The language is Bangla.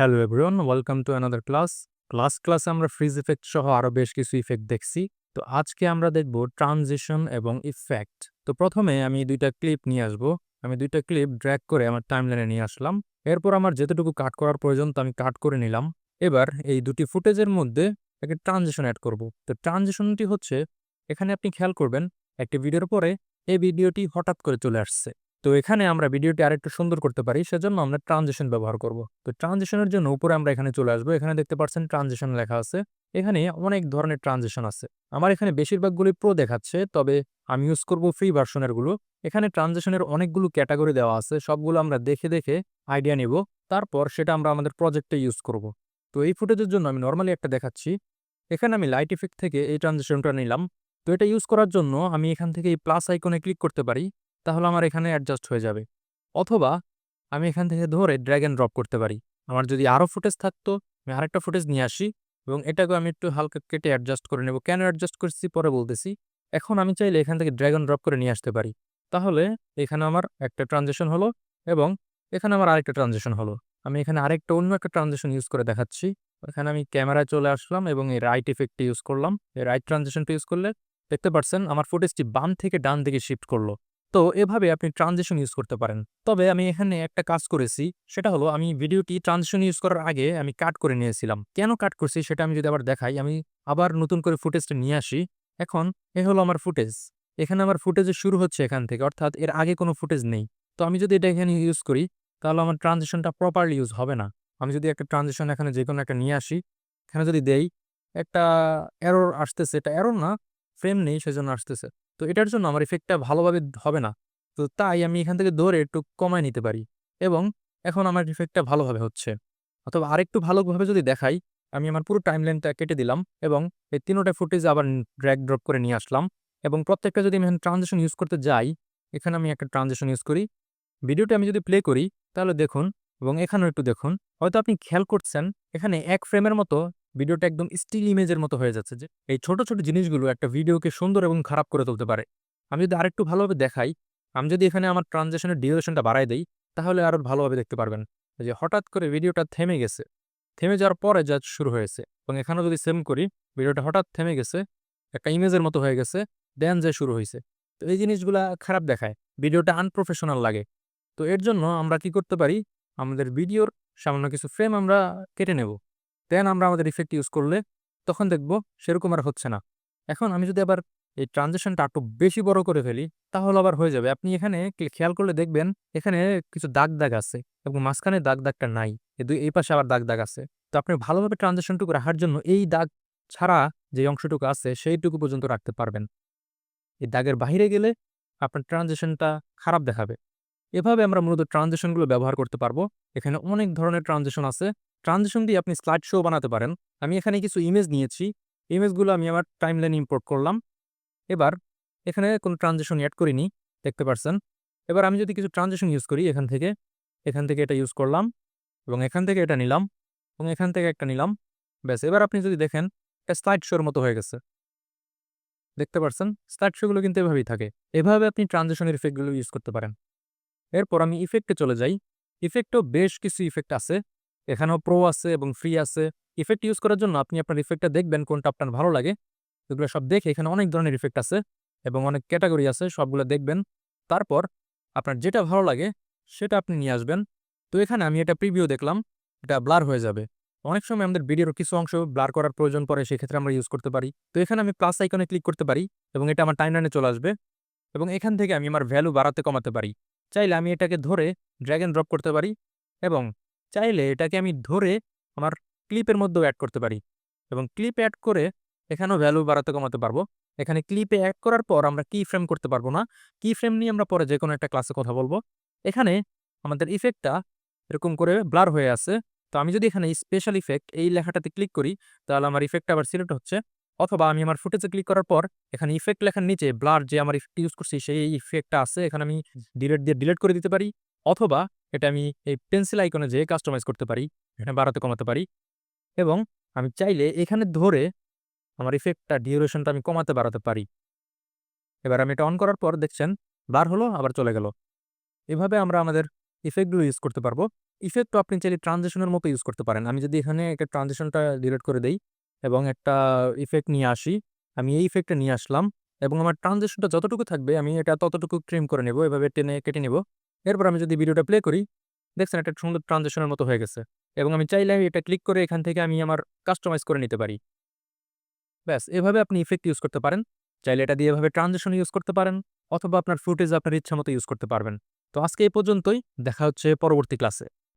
Hello everyone welcome to another class class ক্লাসে আমরা ফ্রিজ ইফেক্ট সহ আরও বেশ কিছু ইফেক্ট দেখছি। তো আজকে আমরা দেখব ট্রানজিশন এবং ইফেক্ট তো প্রথমে আমি দুইটা ক্লিপ নিয়ে আসব। আমি দুইটা ক্লিপ ড্র্যাগ করে আমার টাইমলাইনে নিয়ে আসলাম। এরপর আমার যেতটুকু কাট করার প্রয়োজন তো আমি কাট করে নিলাম। এবার এই দুটি ফুটেজের মধ্যে একটা ট্রানজিশন অ্যাড করব। তো ট্রানজিশনটি হচ্ছে, এখানে আপনি খেয়াল করবেন, একটি ভিডিওর পরে এই ভিডিওটি হঠাৎ করে চলে আসছে। তো এখানে আমরা ভিডিওটি আরেকটু সুন্দর করতে পারি, সেজন্য আমরা ট্রানজিশন ব্যবহার করব। তো ট্রানজিশনের জন্য উপরে আমরা এখানে চলে আসব। এখানে দেখতে পাচ্ছেন ট্রানজিশন লেখা আছে। এখানে অনেক ধরনের ট্রানজিশন আছে। আমার এখানে বেশিরভাগগুলি প্রো দেখাচ্ছে, তবে আমি ইউজ করব ফ্রি ভার্সনেরগুলো এখানে ট্রানজিশনের অনেকগুলো ক্যাটাগরি দেওয়া আছে। সবগুলো আমরা দেখে দেখে আইডিয়া নেব। তারপর সেটা আমরা আমাদের প্রজেক্টে ইউজ করব। তো এই ফুটেজের জন্য আমি নর্মালি একটা দেখাচ্ছি। এখানে আমি লাইট ইফেক্ট থেকে এই ট্রানজিশনটা নিলাম। তো এটা ইউজ করার জন্য আমি এখান থেকে এই প্লাস আইকনে ক্লিক করতে পারি। তাহলে আমার এখানে অ্যাডজাস্ট হয়ে যাবে। অথবা আমি এখান থেকে ধরে ড্র্যাগ অ্যান্ড ড্রপ করতে পারি। আমার যদি আরও ফুটেজ থাকতো, আমি আরেকটা ফুটেজ নিয়ে আসি এবং এটাকেও আমি একটু হালকা কেটে অ্যাডজাস্ট করে নেব। কেন অ্যাডজাস্ট করছি? পরে বলতেছি। এখন আমি চাইলে এখান থেকে ড্র্যাগ অ্যান্ড ড্রপ করে নিয়ে আসতে পারি। তাহলে এখানে আমার একটা ট্রানজেকশন হলো এবং এখানে আমার আরেকটা ট্রানজেকশন হলো। আমি এখানে আরেকটা অন্য একটা ট্রানজেকশন ইউজ করে দেখাচ্ছি। এখানে আমি ক্যামেরায় চলে আসলাম এবং এই রাইট ইফেক্টটি ইউজ করলাম। এই রাইট ট্রানজেকশনটা ইউজ করলে দেখতে পাচ্ছেন আমার ফুটেজটি বাম থেকে ডান দিকে শিফট করল। তো এভাবে আপনি ট্রানজেকশন ইউজ করতে পারেন। তবে আমি এখানে একটা কাজ করেছি, সেটা হলো আমি ভিডিওটি ট্রানজেকশন ইউজ করার আগে আমি কাট করে নিয়েছিলাম। কেন কাট করছি সেটা আমি যদি আবার দেখাই, আমি আবার নতুন করে ফুটেজটা নিয়ে আসি। এখন এ হলো আমার ফুটেজ এখানে আমার ফুটেজের শুরু হচ্ছে এখান থেকে, অর্থাৎ এর আগে কোনো ফুটেজ নেই। তো আমি যদি এটা এখানে ইউজ করি, তাহলে আমার ট্রানজেকশনটা প্রপারলি ইউজ হবে না। আমি যদি একটা ট্রানজেকশন এখানে যে কোনো একটা নিয়ে আসি, এখানে যদি দেই, একটা এরর আসতেছে। এটা এরর না ফ্রেম নেই, সেজন্য আসতেছে। তো এটার জন্য আমার ইফেক্টটা ভালোভাবে হবে না। তো তাই আমি এখান থেকে ধরে একটু কমায় নিতে পারি এবং এখন আমার ইফেক্টটা ভালোভাবে হচ্ছে। অথবা আরেকটু ভালোভাবে যদি দেখাই, আমি আমার পুরো টাইমলাইনটা কেটে দিলাম এবং এই তিনোটা ফুটেজ আবার ড্র্যাগ ড্রপ করে নিয়ে আসলাম এবং প্রত্যেকটা যদি আমি এখানে ট্রানজেকশন ইউজ করতে যাই, এখানে আমি একটা ট্রানজেকশন ইউজ করি। ভিডিওটা আমি যদি প্লে করি, তাহলে দেখুন এবং এখানেও একটু দেখুন। হয়তো আপনি খেয়াল করছেন, এখানে এক ফ্রেমের মতো ভিডিওটা একদম স্টিল ইমেজের মতো হয়ে যাচ্ছে যে, এই ছোট ছোট জিনিসগুলো একটা ভিডিওকে সুন্দর এবং খারাপ করে তুলতে পারে। আমি যদি আরেকটু ভালোভাবে দেখাই, আমি যদি এখানে আমার ট্রানজেকশনের ডিউরেশনটা বাড়াই দিই, তাহলে আরও ভালোভাবে দেখতে পারবেন যে হঠাৎ করে ভিডিওটা থেমে গেছে। থেমে যাওয়ার পরে যা শুরু হয়েছে এবং এখানেও যদি সেম করি, ভিডিওটা হঠাৎ থেমে গেছে, একটা ইমেজের মতো হয়ে গেছে দেন যে শুরু হয়েছে। তো এই জিনিসগুলা খারাপ দেখায়, ভিডিওটা আনপ্রফেশনাল লাগে। তো এর জন্য আমরা কি করতে পারি, আমাদের ভিডিওর সামান্য কিছু ফ্রেম আমরা কেটে নেব। দেন আমরা আমাদের ইফেক্ট ইউজ করলে তখন দেখব সেরকম আর হচ্ছে না। এখন আমি যদি আবার এই ট্রানজেকশনটা একটু বেশি বড় করে ফেলি, তাহলে আবার হয়ে যাবে। আপনি এখানে খেয়াল করলে দেখবেন এখানে কিছু দাগ দাগ আছে এবং মাঝখানে দাগ দাগটা নাই দুই, এই পাশে আবার দাগ দাগ আছে। তো আপনি ভালোভাবে ট্রানজেকশনটুকু রাখার জন্য এই দাগ ছাড়া যে অংশটুকু আছে সেইটুকু পর্যন্ত রাখতে পারবেন। এই দাগের বাইরে গেলে আপনার ট্রানজেকশনটা খারাপ দেখাবে। এভাবে আমরা মূলত ট্রানজেকশনগুলো ব্যবহার করতে পারব। এখানে অনেক ধরনের ট্রানজেকশন আছে। ট্রানজিশন দিয়ে আপনি স্লাইড শো বানাতে পারেন। আমি এখানে কিছু ইমেজ নিয়েছি। ইমেজগুলো আমি আমার টাইমলাইন ইম্পোর্ট করলাম। এবার এখানে কোনো ট্রানজেকশন অ্যাড করিনি, দেখতে পারছেন? এবার আমি যদি কিছু ট্রানজেকশন ইউজ করি এখান থেকে এখান থেকে এটা ইউজ করলাম এবং এখান থেকে এটা নিলাম এবং এখান থেকে একটা নিলাম। ব্যাস, এবার আপনি যদি দেখেন, এটা স্লাইড শোর মতো হয়ে গেছে। দেখতে পারছেন? স্লাইড শোগুলো কিন্তু এভাবেই থাকে। এভাবে আপনি ট্রানজেকশনের ইফেক্টগুলো ইউজ করতে পারেন। এরপর আমি ইফেক্টে চলে যাই। ইফেক্টও বেশ কিছু ইফেক্ট আছে। এখানেও প্রো আছে এবং ফ্রি আছে। ইফেক্ট ইউজ করার জন্য আপনি আপনার ইফেক্টটা দেখবেন কোনটা আপনার ভালো লাগে। এগুলো সব দেখে এখানে অনেক ধরনের ইফেক্ট আছে এবং অনেক ক্যাটাগরি আছে, সবগুলো দেখবেন। তারপর আপনার যেটা ভালো লাগে সেটা আপনি নিয়ে আসবেন। তো এখানে আমি এটা প্রিভিউ দেখলাম, এটা ব্লার হয়ে যাবে। অনেক সময় আমাদের ভিডিওর কিছু অংশ ব্লার করার প্রয়োজন পড়ে, সেক্ষেত্রে আমরা ইউজ করতে পারি। তো এখানে আমি প্লাস আইকনে ক্লিক করতে পারি এবং এটা আমার টাইমলাইনে চলে আসবে এবং এখান থেকে আমি আমার ভ্যালু বাড়াতে কমাতে পারি। চাইলে আমি এটাকে ধরে ড্র্যাগ অ্যান্ড ড্রপ করতে পারি এবং চাইলে এটাকে আমি ধরে আমার ক্লিপের মধ্যেও অ্যাড করতে পারি। এবং ক্লিপ অ্যাড করে এখানেও ভ্যালু বাড়াতে কমাতে পারব। এখানে ক্লিপে অ্যাড করার পর আমরা কি ফ্রেম করতে পারব না। কি ফ্রেম নিয়ে আমরা পরে যে কোনো একটা ক্লাসে কথা বলব। এখানে আমাদের ইফেক্টটা এরকম করে ব্লার হয়ে আছে। তো আমি যদি এখানে স্পেশাল ইফেক্ট এই লেখাটাতে ক্লিক করি তাহলে আমার ইফেক্টটা আবার সিলেক্ট হচ্ছে। অথবা আমি আমার ফুটেজে ক্লিক করার পর এখানে ইফেক্ট লেখার নিচে ব্লার যে আমার ইফেক্ট ইউজ করছি সেই ইফেক্টটা আছে। এখানে আমি ডিলেট দিয়ে ডিলেট করে দিতে পারি। অথবা এটা আমি এই পেন্সিল আইকনে যেয়ে কাস্টমাইজ করতে পারি, এখানে বাড়াতে কমাতে পারি এবং আমি চাইলে এখানে ধরে আমার ইফেক্টটা ডিউরেশনটা আমি কমাতে বাড়াতে পারি। এবার আমি এটা অন করার পর দেখছেন বার হলো, আবার চলে গেল। এভাবে আমরা আমাদের ইফেক্টগুলো ইউজ করতে পারব। ইফেক্টও আপনি চাইলে ট্রানজিশনের মতো ইউজ করতে পারেন। আমি যদি এখানে একটা ট্রানজিশনটা ডিলেট করে দেই এবং একটা ইফেক্ট নিয়ে আসি, আমি এই ইফেক্টটা নিয়ে আসলাম এবং আমার ট্রানজিশনটা যতটুকু থাকবে, আমি এটা ততটুকু ট্রিম করে নেব, এভাবে টেনে কেটে নেব। এরপর আমি যদি ভিডিওটা প্লে করি, দেখছেন একটা সুন্দর ট্রানজেকশনের মতো হয়ে গেছে। এবং আমি চাইলে এটা ক্লিক করে এখান থেকে আমি আমার কাস্টমাইজ করে নিতে পারি। ব্যাস, এভাবে আপনি ইফেক্ট ইউজ করতে পারেন। চাইলে এটা দিয়ে এভাবে ট্রানজেকশন ইউজ করতে পারেন, অথবা আপনার ফুটেজ আপনার ইচ্ছা মতো ইউজ করতে পারবেন। তো আজকে এই পর্যন্তই, দেখা হচ্ছে পরবর্তী ক্লাসে